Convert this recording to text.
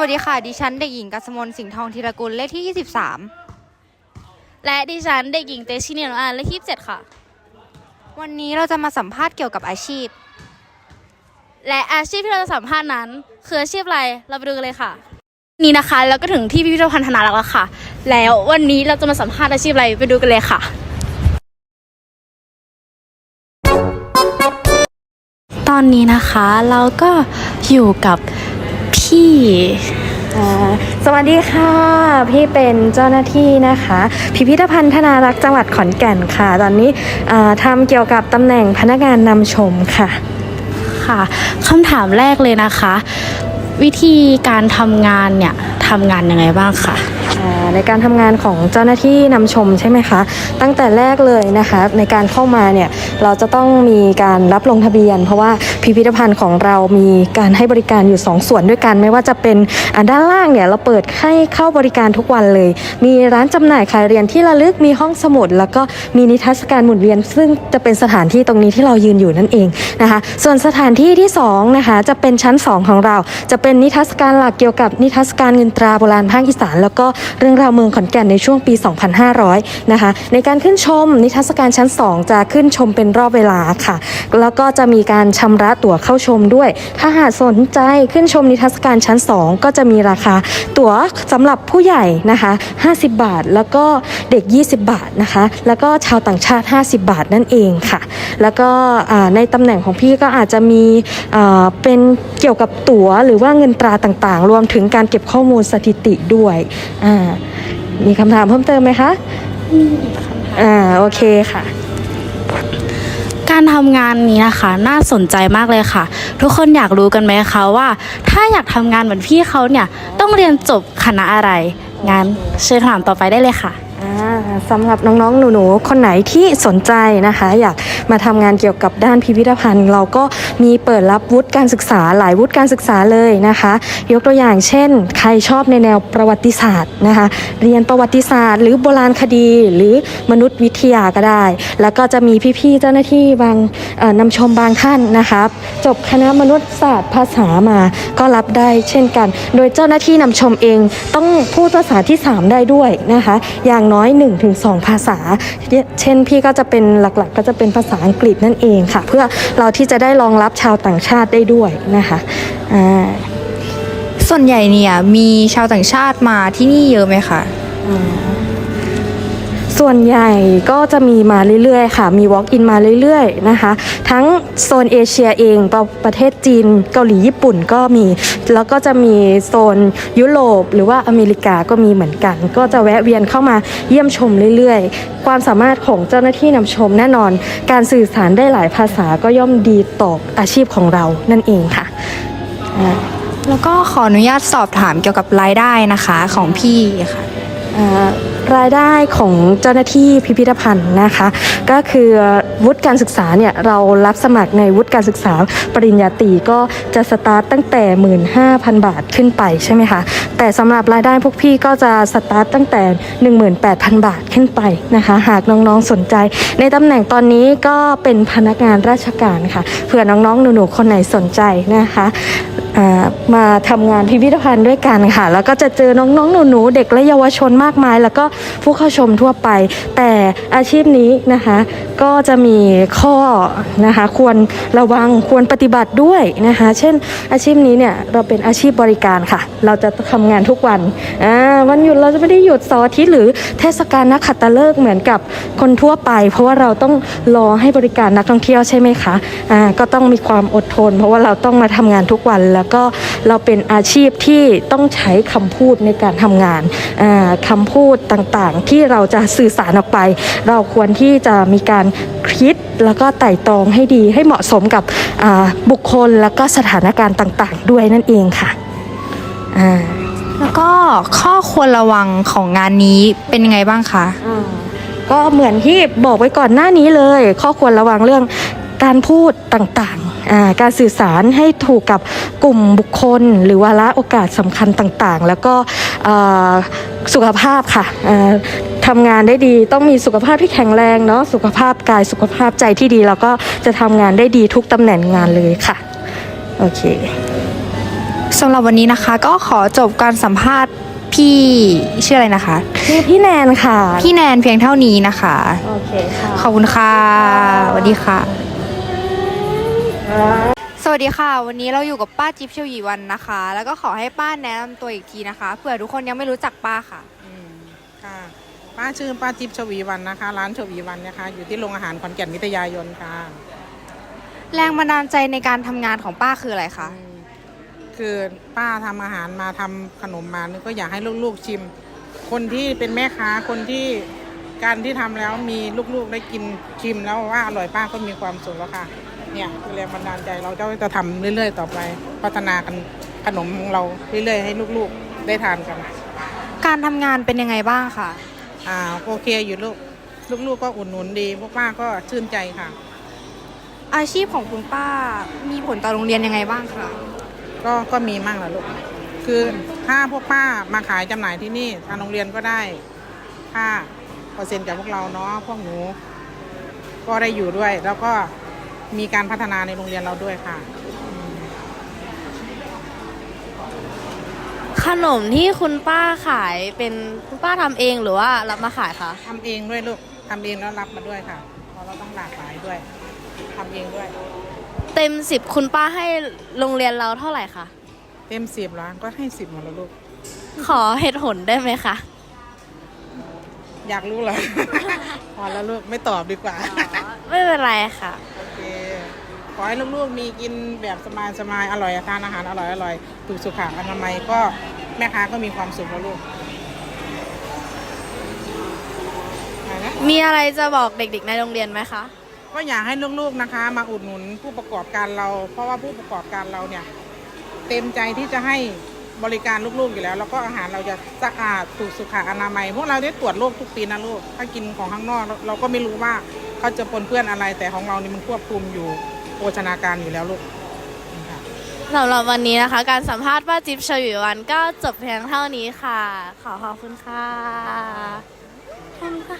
วัสดีค่ะ ดิฉันเด็กหญิงกัสมนสิงห์ทองธีรกุลเลขที่ 23 และดิฉันเด็กหญิงเตชินีนอานเลขที่7ค่ะ วันนี้เราจะมาสัมภาษณ์เกี่ยวกับอาชีพ และอาชีพที่เราจะสัมภาษณ์นั้นคืออาชีพอะไรเราไปดูกันเลยค่ะ นี่นะคะแล้วก็ถึงที่พิพิธภัณฑ์ธนารักษ์แล้วค่ะ แล้ววันนี้เราจะมาสัมภาษณ์อาชีพอะไรไปดูกันเลยค่ะ ตอนนี้นะคะเราก็อยู่กับ ที่สวัสดีค่ะ พี่เป็นเจ้าหน้าที่นะคะ พิพิธภัณฑ์ธนารักษ์จังหวัดขอนแก่นค่ะ ตอนนี้ทำเกี่ยวกับตำแหน่งพนักงานนำชมค่ะค่ะคำถามแรกเลยนะคะ วิธีการทำงานเนี่ยทำงานยังไงบ้างคะ่ะ ในการทำงานของเจ้าหน้าที่นำชมใช่ไหมคะ ตั้งแต่แรกเลยนะคะ ในการเข้ามาเนี่ยเราจะต้องมีการรับลงทะเบียน เพราะว่าพิพิธภัณฑ์ของเรามีการให้บริการอยู่ 2ส่วนด้วยกัน ไม่ว่าจะเป็นอ่าด้านล่างเนี่ยเราเปิดให้เข้าบริการทุกวันเลย มีร้านจำหน่ายขายเรียญที่ระลึกมีห้องสมุด แล้วก็มีนิทรรศการหมุนเวียน ซึ่งจะเป็นสถานที่ตรงนี้ที่เรายืนอยู่นั่นเองนะคะ ส่วนสถานที่ที่สองนะคะจะเป็นชั้น 2 ของเรา จะเป็นนิทรรศการหลักเกี่ยวกับนิทรรศการเงินตราโบราณภาคอีสานแล้วก็เรื่องราวเมืองขอนแก่นในช่วงปี 2500 นะคะ ในการขึ้นชมนิทรรศการชั้น 2 จะขึ้นชมเป็นรอบเวลาค่ะ แล้วก็จะมีการชำระตั๋วเข้าชมด้วย ถ้าหากสนใจขึ้นชมนิทรรศการชั้น 2 ก็จะมีราคาตั๋วสำหรับผู้ใหญ่นะคะ 50 บาท แล้วก็เด็ก 20 บาทนะคะ แล้วก็ชาวต่างชาติ 50 บาทนั่นเองค่ะ แล้วก็อ่าในตำแหน่งของพี่ก็อาจจะมีอ่าเป็นเกี่ยวกับตั๋วหรือว่าเงินตราต่างๆ รวมถึงการเก็บข้อมูลสถิติด้วยอ่ามีคำถามเพิ่มเติมไหมคะอ่าโอเคค่ะการทำงานนี้นะคะน่าสนใจมากเลยค่ะ ทุกคนอยากรู้กันไหมคะว่า ถ้าอยากทำงานเหมือนพี่เขาเนี่ยต้องเรียนจบคณะอะไรงั้นเชิญถามต่อไปได้เลยค่ะอ่า สำหรับน้องๆ หนูๆ คนไหนที่สนใจนะคะ อยากมาทำงานเกี่ยวกับด้านพิพิธภัณฑ์ เราก็มีเปิดรับวุฒิการศึกษาหลายวุฒิการศึกษาเลยนะคะ ยกตัวอย่างเช่น ใครชอบในแนวประวัติศาสตร์นะคะ เรียนประวัติศาสตร์ หรือโบราณคดี หรือมนุษยวิทยาก็ได้ แล้วก็จะมีพี่ๆ เจ้าหน้าที่บางนำชมบางท่านนะคะจบคณะมนุษยศาสตร์ภาษามาก็รับได้เช่นกัน โดยเจ้าหน้าที่นำชมเอง ต้องพูดภาษาที่ 3 ได้ด้วยนะคะ อย่างน้อย1-2 ภาษา เช่นพี่ก็จะเป็นหลักๆ ก็จะเป็นภาษาอังกฤษนั่นเองค่ะ เพื่อเราที่จะได้รองรับชาวต่างชาติได้ด้วยนะคะอ่าส่วนใหญ่เนี่ยมีชาวต่างชาติมาที่นี่เยอะไหมคะ ส่วนใหญ่ก็จะมีมาเรื่อยๆค่ะ มี walk in มาเรื่อยๆนะคะ ทั้งโซนเอเชียเองประประเทศจีนเกาหลีญี่ปุ่นก็มี แล้วก็จะมีโซนยุโรปหรือว่าอเมริกาก็มีเหมือนกัน ก็จะแวะเวียนเข้ามาเยี่ยมชมเรื่อยๆ ความสามารถของเจ้าหน้าที่นำชมแน่นอน การสื่อสารได้หลายภาษาก็ย่อมดีต่ออาชีพของเรานั่นเองค่ะแล้วก็ขออนุญาตสอบถามเกี่ยวกับรายได้นะคะของพี่ค่ะ รายได้ของเจ้าหน้าที่พิพิธภัณฑ์นะคะ ก็คือวุฒิการศึกษาเนี่ยเรารับสมัครในวุฒิการศึกษาปริญญาตรีก็จะสตาร์ตตั้งแต่ 15,000 บาทขึ้นไปใช่ไหมคะแต่สำหรับรายได้พวกพี่ก็จะสตาร์ตตั้งแต่ 18,000 บาทขึ้นไปนะคะ หากน้องๆสนใจ ในตำแหน่งตอนนี้ก็เป็นพนักงานราชการค่ะเผื่อน้องๆหนูๆคนไหนสนใจนะคะ มาทำงานพิพิธภัณฑ์ด้วยกันค่ะ แล้วก็จะเจอน้องๆ หนูๆ เด็กและเยาวชนมากมาย แล้วก็ผู้เข้าชมทั่วไป แต่อาชีพนี้นะคะก็จะมีข้อนะคะควรระวังควรปฏิบัติด้วยนะคะ เช่นอาชีพนี้เนี่ยเราเป็นอาชีพบริการค่ะ เราจะทำงานทุกวันวันหยุดเราจะไม่ได้หยุดเสาร์อาทิตย์หรือเทศกาลนักขัตฤกษ์เหมือนกับคนทั่วไป เพราะว่าเราต้องรอให้บริการนักท่องเที่ยวใช่ไหมคะอ่าก็ต้องมีความอดทน เพราะว่าเราต้องมาทำงานทุกวันแล้วก็เราเป็นอาชีพที่ต้องใช้คำพูดในการทำงานอ่าคำพูดต่างๆ ที่เราจะสื่อสารออกไป เราควรที่จะมีการคิดแล้วก็ไต่ตรองให้ดีให้เหมาะสมกับอ่าบุคคลแล้วก็สถานการณ์ต่างๆ ด้วยนั่นเองค่ะอ่าแล้วก็ข้อควรระวังของงานนี้เป็นยังไงบ้างคะอ่าก็เหมือนที่บอกไว้ก่อนหน้านี้เลย ข้อควรระวังเรื่อง การพูดต่างๆอ่าการสื่อสารให้ถูกกับกลุ่มบุคคล หรือวาระโอกาสสำคัญต่างๆ แล้วก็อ่าสุขภาพค่ะอ่าทำงานได้ดีต้องมีสุขภาพที่แข็งแรงเนาะสุขภาพกายสุขภาพใจที่ดี แล้วก็จะทำงานได้ดีทุกตำแหน่งงานเลยค่ะ โอเคสำหรับวันนี้นะคะก็ขอจบการสัมภาษณ์พี่ชื่ออะไรนะคะนี่พี่แนนค่ะ พี่แนนเพียงเท่านี้นะคะ โอเคค่ะ ขอบคุณค่ะสวัสดีค่ะ สวัสดีค่ะ วันนี้เราอยู่กับป้าจิ๊บเชียวหยีวันนะคะ แล้วก็ขอให้ป้าแนะนำตัวอีกทีนะคะเผื่อทุกคนยังไม่รู้จักป้าค่ะ อืมค่ะ ป้าชื่อป้าจิ๊บชวีวันนะคะ ร้านชวีวันนะคะ อยู่ที่โรงอาหารขอนแก่นวิทยายนค่ะ แรงบันดาลใจในการทำงานของป้าคืออะไรคะอืมคือป้าทำอาหารมาทำขนมมานี่ก็อยากให้ลูกๆชิม คนที่เป็นแม่ค้าคนที่การที่ทำแล้วมีลูกๆได้กินชิมแล้วว่าอร่อยป้าก็มีความสุขแล้วค่ะ เนี่ยคือแรงบันดาลใจเราจะจะทำเรื่อย ๆ ต่อไป พัฒนากันขนมของเราเรื่อยๆให้ลูกๆได้ทานกัน การทำงานเป็นยังไงบ้างคะอ่าโอเคอยู่ลูกลูกๆก็อุดหนุนดีพวกป้าก็ชื่นใจค่ะ อาชีพของคุณป้ามีผลต่อโรงเรียนยังไงบ้างคะก็ก็มีมั่งแหละลูกคือถ้าพวกป้ามาขายจำหน่ายที่นี่ทางโรงเรียนก็ได้ค่าเปอร์เซ็นต์จากพวกเราเนาะพวกหนู ก็ได้อยู่ด้วยแล้วก็ มีการพัฒนาในโรงเรียนเราด้วยค่ะ ขนมที่คุณป้าขายเป็นคุณป้าทำเองหรือว่ารับมาขายคะทำเองด้วยลูกทำเองแล้วรับมาด้วยค่ะเพราะเราต้องหลากหลายด้วยทำเองด้วย เต็มสิบคุณป้าให้โรงเรียนเราเท่าไหร่คะเต็มสิบแล้วก็ให้สิบหมดแล้วลูก ขอเหตุผลได้ไหมคะ อยากรู้เหรอ พอแล้วลูกไม่ตอบดีกว่า ไม่เป็นไรค่ะโอเค ขอให้ลูกๆมีกินแบบสบายๆอร่อยทานอาหารอร่อยอร่อยถูกสุขอนามัยก็แม่ค้าก็มีความสุขแล้วลูกไปนะมีอะไรจะบอกเด็กๆในโรงเรียนไหมคะ ก็อยากให้ลูกๆนะคะ มาอุดหนุนผู้ประกอบการเรา เพราะว่าผู้ประกอบการเราเนี่ย เต็มใจที่จะให้บริการลูกๆอยู่แล้ว แล้วก็อาหารเราจะสะอาดถูกสุขอนามัย พวกเราได้ตรวจโรคทุกปีนะลูกถ้ากินของข้างนอก เราเราก็ไม่รู้ว่าเขาจะปนเปื้อนอะไรแต่ของเรานี่มันควบคุมอยู่ โภชนาการอยู่แล้วลูกสำหรับวันนี้นะคะ การสัมภาษณ์ป้าจิ๊บชวีวันก็จบเพียงเท่านี้ค่ะ ขอขอบคุณค่ะขอบคุณค่ะ